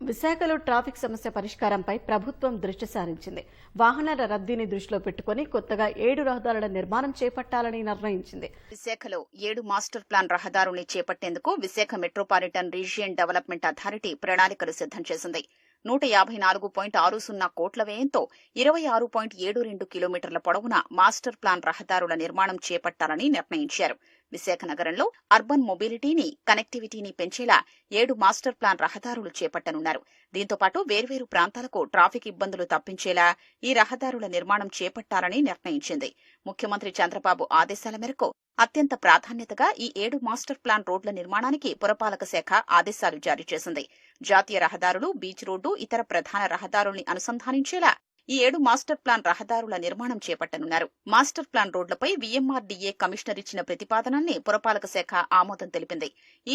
విశాఖలో ట్రాఫిక్ సమస్య పరిష్కారంపై ప్రభుత్వం దృష్టి సారించింది. వాహనాల రద్దీని దృష్టిలో పెట్టుకుని కొత్తగా ఏడు రహదారుల నిర్మాణం చేపట్టాలని నిర్ణయించింది. విశాఖలో ఏడు మాస్టర్ ప్లాన్ రహదారుని చేపట్టేందుకు Visakha metropolitan region development authority ప్రణాళికలు సిద్ధం చేసింది. నూట యాభై నాలుగు పాయింట్ ఆరు సున్నా కోట్ల వ్యయంతో ఇరవై ఆరు పాయింట్ ఏడు రెండు కిలోమీటర్ల పొడవున మాస్టర్ ప్లాన్ రహదారుల నిర్మాణం చేపట్టాలని నిర్ణయించారు. విశాఖ నగరంలో అర్బన్ మొబిలిటీని కనెక్టివిటీని పెంచేలా ఏడు మాస్టర్ ప్లాన్ రహదారులు చేపట్టనున్నారు. దీంతో పాటు వేర్వేరు ప్రాంతాలకు ట్రాఫిక్ ఇబ్బందులు తప్పించేలా ఈ రహదారుల నిర్మాణం చేపట్టాలని నిర్ణయించింది. ముఖ్యమంత్రి చంద్రబాబు ఆదేశాల మేరకు అత్యంత ప్రాధాన్యతగా ఈ ఏడు మాస్టర్ ప్లాన్ రోడ్ల నిర్మాణానికి పురపాలక శాఖ ఆదేశాలు జారీ చేసింది. జాతీయ రహదారులు బీచ్ రోడ్డు ఇతర ప్రధాన రహదారుల్ని అనుసంధానించేలా ఈ ఏడు మాస్టర్ ప్లాన్ రహదారుల నిర్మాణం చేపట్టనున్నారు. మాస్టర్ ప్లాన్ రోడ్లపై వీఎంఆర్డీఏ కమిషనర్ ఇచ్చిన ప్రతిపాదనల్ని పురపాలక శాఖ ఆమోదం తెలిపింది. ఈ